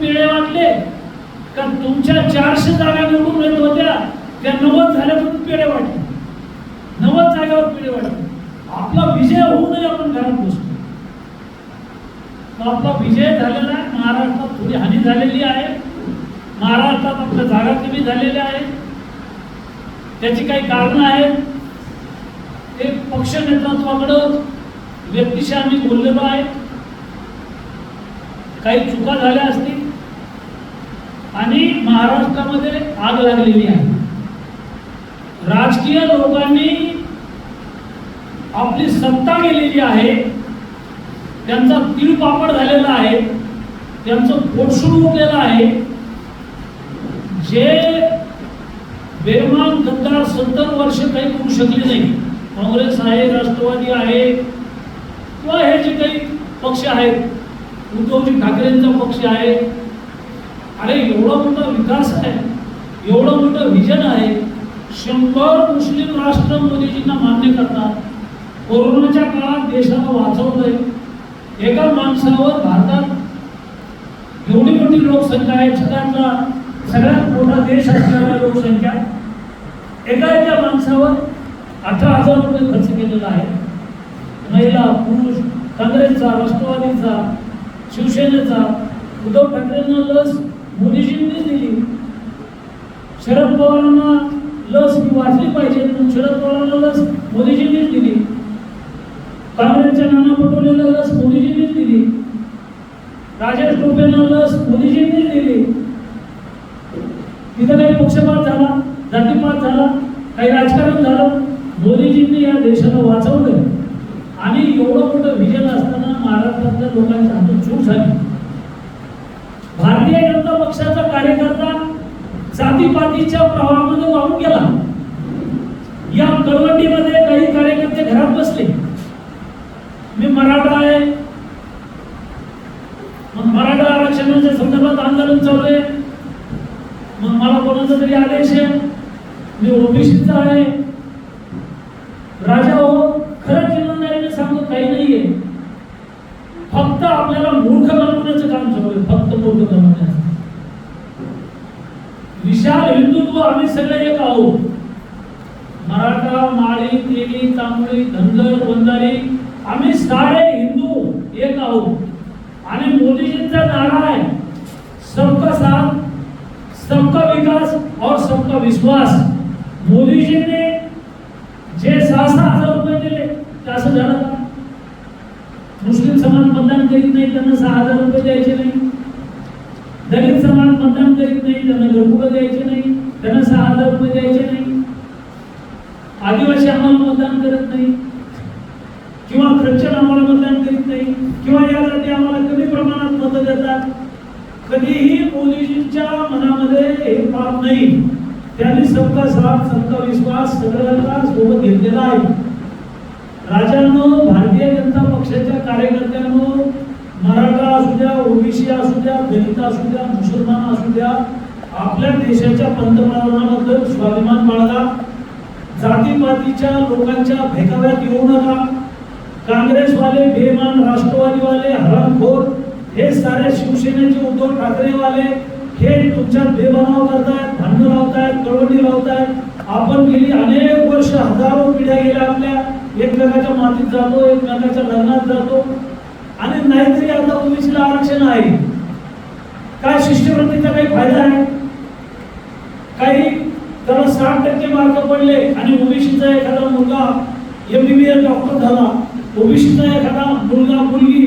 सरकार वाटले. का तुमच्या चारशे जागा निवडून येत होत्या त्या नव्वद झाल्या पण पेढे वाटले नव्वद जागेवर पिढे वाटले आपला विजय होऊ नये आपण घरात बसतो. आपला विजय झालेला आहे. महाराष्ट्रात थोडी हानी झालेली आहे. महाराष्ट्रात आपल्या जागा कमी झालेल्या आहेत. त्याची काही कारणं आहेत. ते पक्ष नेतृत्वाकडं व्यक्तीशी आम्ही बोललेलो आहे. काही चुका झाल्या असतील आणि महाराष्ट्रामध्ये आग लागलेली आहे. राजकीय लोकांनी आपली सत्ता गेलेली आहे. त्यांचा तिळपापड झालेला आहे. त्यांचं पोटसूड उठलेलं आहे. जे बेमान गद्दार सत्तर वर्ष काही करू शकले नाही. काँग्रेस आहे राष्ट्रवादी आहे किंवा हे जे काही पक्ष आहेत उद्धवजी ठाकरेंचा पक्ष आहे अरे एवढा मोठा विकास आहे एवढं मोठं विजन आहे शंभर मुस्लिम राष्ट्र मोदीजींना मान्य करतात. कोरोनाच्या काळात देशाला वाचवलंय एका माणसावर भारतात एवढी मोठी लोकसंख्या आहे जगातला सगळ्यात मोठा देश असणारा लोकसंख्या. एका एका माणसावर अठरा हजार रुपये खर्च केलेला आहे. महिला पुरुष काँग्रेसचा राष्ट्रवादीचा शिवसेनेचा उद्धव ठाकरेंना लस मोदीजींनीच दिली. शरद पवारांना लस ही वाचली पाहिजे म्हणून शरद पवारांना लस मोदीजींनीच दिली. काँग्रेसच्या नाना पटोलेला लस मोदीजींनीच दिली. राजेश टोपेंना लस मोदीजींनीच दिली. तिथं काही पक्षपात झाला जातीपात झाला काही राजकारण झालं मोदीजींनी या देशाला वाचवलं आणि एवढं मोठं विजन असताना महाराष्ट्रातल्या लोकांच्या हातून चूक झाली. भारतीय पक्षाचा कार्यकर्ता जातीपातीच्या प्रवाहामध्ये वाहून गेला. या कळवंडीमध्ये काही कार्यकर्ते घरात बसले. मी मराठा आहे. मग मराठा आरक्षणाच्या संदर्भात आंदोलन चालू आहे. मग मला कोणाचा तरी आदेश आहे? मी ओबीसीचा आहे. राजा हो खरंच इमानदारीने सांगतो काही नाहीये. फक्त आपल्याला मूर्ख बनवण्याचं काम चालू आहे. फक्त मूर्ख बनवण्याचं. विशाल हिंदुत्व आम्ही सगळे एक आहोत. मराठा माळी तेली तांबळी धनगर बंधारी आम्ही सारे हिंदू एक आहोत. आणि मोदीजींचा नारा आहे. सबका साथ सबका विकास और सबका विश्वास. मोदीजींनी जे सहा सहा हजार रुपये दिले ते असं झालं मुस्लिम समाज मतदान करीत नाही त्यांना सहा हजार रुपये द्यायचे नाही. दलित समाज मतदान करीत नाही त्यांना घरकुलं द्यायचे नाही त्यांना सहा हजार रुपये द्यायचे नाही। आदिवासी आम्हाला मतदान करत नाही किंवा ख्रिश्चन आम्हाला मतदान करीत नाही किंवा या जाती आम्हाला कमी प्रमाणात मतं देतात कधीही मोदीजींच्या मनामध्ये हे पाप नाही. त्यांनी सबका साथ सबका विश्वास सगळ्यांना सोबत घेतलेला आहे. राजांनो भारतीय जनता पक्षाच्या कार्य ओबीसी असू द्या दलित असू द्या मुसलमान असू द्या आपल्या देशाच्या पंतप्रधानाबद्दल स्वाभिमान बाळगा. जातीपातीच्या लोकांच्या भेकाव्यात येऊ नका. काँग्रेसवाले बेमान राष्ट्रवादीवाले हरामखोर हे सारे शिवसेनेचे उद्धव ठाकरेवाले हे तुमच्या बेबनाव करतायत भांडण लावतायत कळवणी लावतायत. आपण गेली अनेक वर्ष हजारो पिढ्या गेल्या आपल्या. एकमेकाच्या मातीत जातो एकमेकाच्या लग्नात जातो. आणि नाहीतरी आता ओबीसीला आरक्षण आहे. काय शिष्यवृत्तीचा काही फायदा आहे काही त्याला साठ टक्के मार्क पडले आणि ओबीसीचा एखादा मुलगा एमबीबीएस डॉक्टर झाला. ओबीसीचा एखादा मुलगा मुलगी